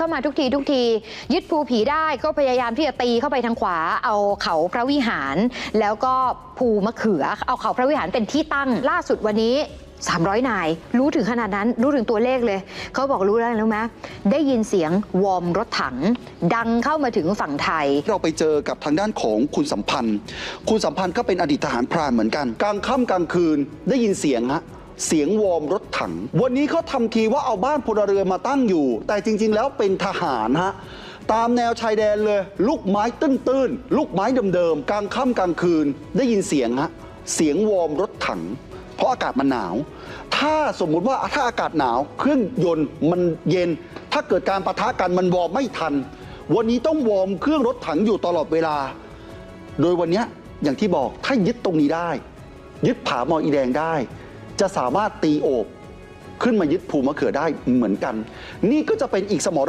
เข้ามาทุกทีทุกที ยึดภูผีได้ก็พยายามที่จะตีเข้าไปทางขวา เอาเขาพระวิหาร แล้วก็ภูมะเขือ เอาเขาพระวิหารเป็นที่ตั้งล่าสุดวันนี้ 300 นาย รู้ถึงขนาดนั้น รู้ถึงตัวเลขเลย เขาบอกรู้แล้วรู้ไหมได้ยินเสียงวอร์มรถถัง ดังเข้ามาถึงฝั่งไทย เราไปเจอกับทางด้านของคุณสัมพันธ์ คุณสัมพันธ์ก็เป็นอดีตทหารพรานเหมือนกัน กลางค่ำกลางคืนได้ยินเสียงฮะ เสียงวอร์มรถถัง วันนี้เขาทำทีว่าเอาบ้านพลเรือนมาตั้งอยู่ แต่จริง ๆ แล้วเป็นทหารฮะตามแนวชายแดนเลย ลูกไม้ตื้นๆ ลูกไม้เดิมๆ กลางค่ำกลางคืน ได้ยินเสียงฮะ เสียงวอร์มรถถัง เพราะอากาศมันหนาว ถ้าสมมุติว่าถ้าอากาศหนาว เครื่องยนต์มันเย็น ถ้าเกิดการประทะกันมันวอร์มไม่ทัน วันนี้ต้องวอร์มเครื่องรถถังอยู่ตลอดเวลา โดยวันนี้อย่างที่บอกถ้ายึดตรงนี้ได้ ยึดผาหมออีแดงได้ จะสามารถตีโอบขึ้นมายึดภูมะเขือได้เหมือนกัน นี่ก็จะเป็นอีกสมร